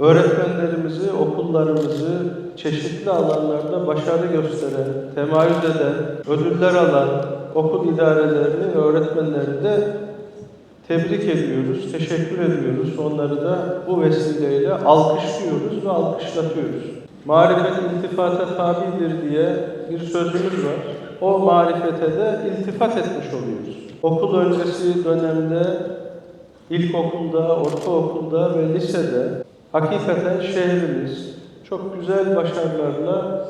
öğretmenlerimizi, okullarımızı çeşitli alanlarda başarı gösteren, temayüz eden, ödüller alan okul idarelerini öğretmenlerini de tebrik ediyoruz, teşekkür ediyoruz. Onları da bu vesileyle alkışlıyoruz ve alkışlatıyoruz. Marifet iltifata tabidir diye bir sözümüz var. O marifete de iltifat etmiş oluyoruz. Okul öncesi dönemde ilkokulda, ortaokulda ve lisede hakikaten şehrimiz çok güzel başarılarla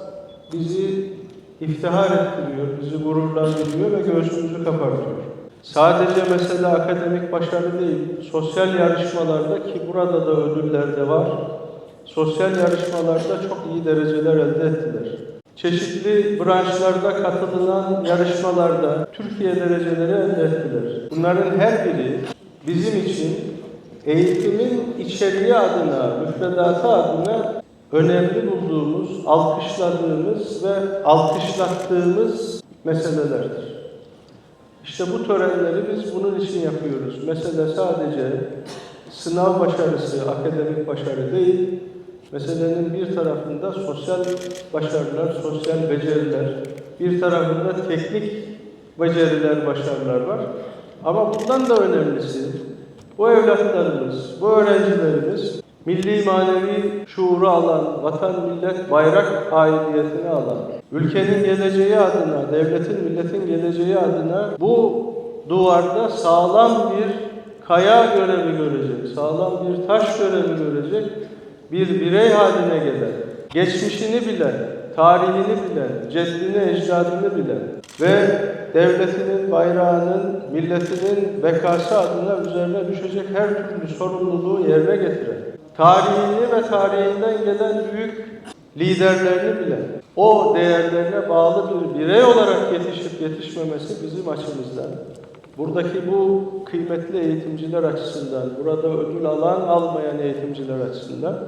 bizi iftihar ettiriyor, bizi gururlandırıyor ve göğsümüzü kabartıyor. Sadece mesele akademik başarı değil, sosyal yarışmalarda ki burada da ödüller de var, sosyal yarışmalarda çok iyi dereceler elde ettiler. Çeşitli branşlarda katılılan yarışmalarda Türkiye dereceleri elde ettiler. Bunların her biri bizim için eğitimin içeriği adına, müfredatı adına önemli bulduğumuz, alkışladığımız ve alkışlattığımız meselelerdir. İşte bu törenleri biz bunun için yapıyoruz. Mesele sadece sınav başarısı, akademik başarı değil, meselenin bir tarafında sosyal başarılar, sosyal beceriler, bir tarafında teknik beceriler, başarılar var. Ama bundan da önemlisi, bu evlatlarımız, bu öğrencilerimiz milli manevi şuuru alan, vatan, millet, bayrak aidiyetini alan, ülkenin geleceği adına, devletin, milletin geleceği adına bu duvarda sağlam bir kaya görevi görecek, sağlam bir taş görevi görecek bir birey haline gelen, geçmişini bilen, tarihini bilen, ceddini, ecdadını bilen ve devletinin, bayrağının, milletinin bekası adına üzerine düşecek her türlü sorumluluğu yerine getiren, tarihini ve tarihinden gelen büyük liderlerini bilen, o değerlerine bağlı bir birey olarak yetişip yetişmemesi bizim açımızdan, buradaki bu kıymetli eğitimciler açısından, burada ödül alan almayan eğitimciler açısından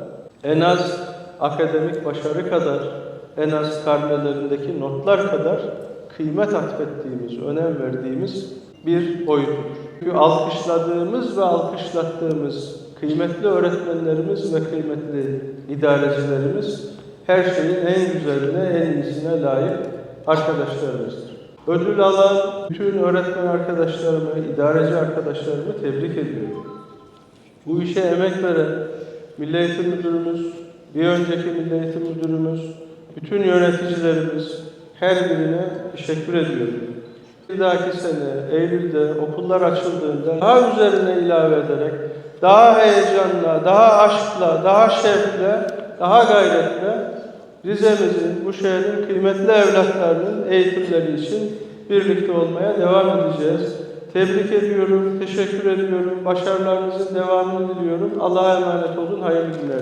en az akademik başarı kadar, en az karnelerindeki notlar kadar kıymet atfettiğimiz, önem verdiğimiz bir boyutudur. Çünkü alkışladığımız ve alkışlattığımız kıymetli öğretmenlerimiz ve kıymetli idarecilerimiz her şeyin en güzeline, en iyisine layık arkadaşlarımızdır. Ödül alan bütün öğretmen arkadaşlarımı, idareci arkadaşlarımı tebrik ediyorum. Bu işe emek veren Milli Eğitim Müdürümüz, bir önceki Milli Eğitim Müdürümüz, bütün yöneticilerimiz her birine teşekkür ediyorum. Bir dahaki sene Eylül'de okullar açıldığında daha üzerine ilave ederek daha heyecanla, daha aşkla, daha şevkle, daha gayretle Rize'mizin, bu şehrin kıymetli evlatlarının eğitimleri için birlikte olmaya devam edeceğiz. Tebrik ediyorum, teşekkür ediyorum. Başarılarınızın devamını diliyorum. Allah'a emanet olun. Hayırlı günler.